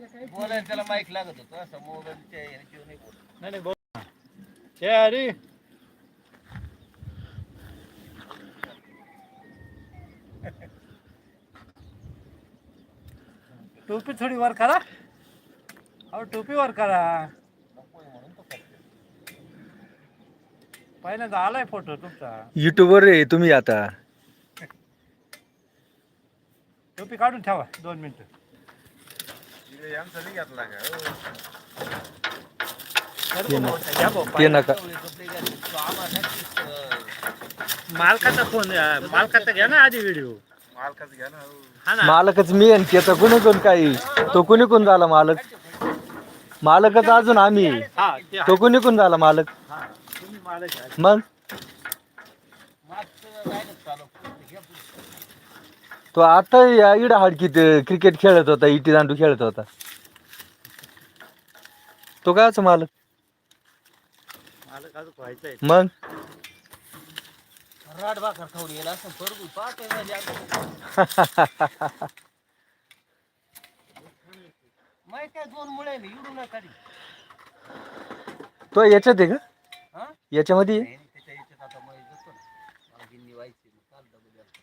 बोलायला त्याला माईक लागत होतं असं मोबाईलच्या ह्याच्यावर नाही बोलत. नाही नाही बोल ना. ए हरी टोपी थोडी वर करा अहो टोपी वर करा नकोय म्हणून तो करतो. पहिल्यांदा आलाय फोटो तुमचा युट्यूबवर आहे तुम्ही आता टोपी काढून ठेवा दोन मिनिटं तिथे यांचा नाही घेतला का हो. घ्या भाऊ, ते. नका मालकाचा फोन मालकाचा घ्या ना आधी व्हिडिओ मालकाचं हो. हा मी आणि त्याचा कुणी कोण काही? तो कुणी कोण झाला मालक? मालकच अजून आम्ही. हा ते कुणी कोण झाला मालक? हा तुम्ही मालक घ्या मग तो आता या इड हाडकीत क्रिकेट खेळत होता इटी दांडू खेळत होता. तो कायच मालक? मालक मग? राड भाकर खाऊन येईल असं बरोबर पाहते झाली आता. माहीत काय दोन मुळे तो याच्यात आहे का? याच्यामध्ये आहे? नाही, नाही, त्याच्या याच्यात आता मग जातो ना मला गिन्नी व्हायची मग काल डबल द्यायला.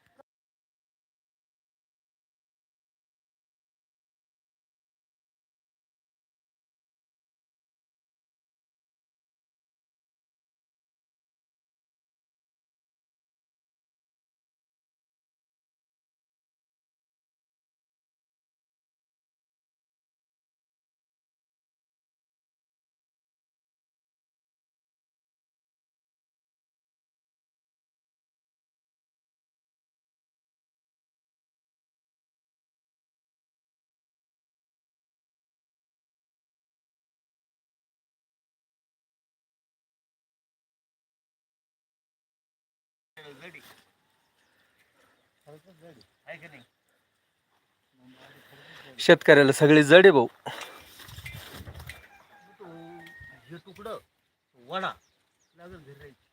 गडी आहे का नाही शेतकऱ्याला सगळे जड आहे भाऊ. हे तुकडं वडा. लागेल घरी राहायची.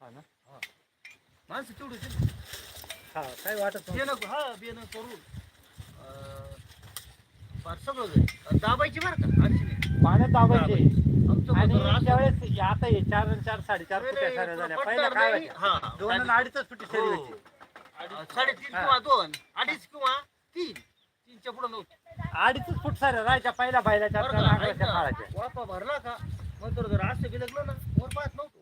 हा ना? हा. माणसं तेवढी हा काय वाटत. बेनं हा बेनं करून अं, फार सगळं दाबायची बरं का नाही. पाण्यात दाबायचे. आणि त्यावेळेस आता हे चार आणि चार साडेचार फुट्या साऱ्या झाल्या पहिल्या काय. व्हायच्या? हा, दोन आणि अडीचच फुटी शरी हो. व्हायची साडेतीन हा. किंवा दोन अडीच किंवा तीन तीनच्या पुढे नव्हते अडीचच फूट साऱ्या राहायच्या पहिल्या बैलाच्या बरं का? नांगराच्या ऐक भरला का नंतर जर असं बिलगलं ना वर पाहत नव्हतो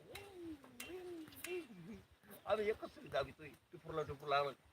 आम्ही एकच दाबितोय टिपूरला टिपूर लावायचं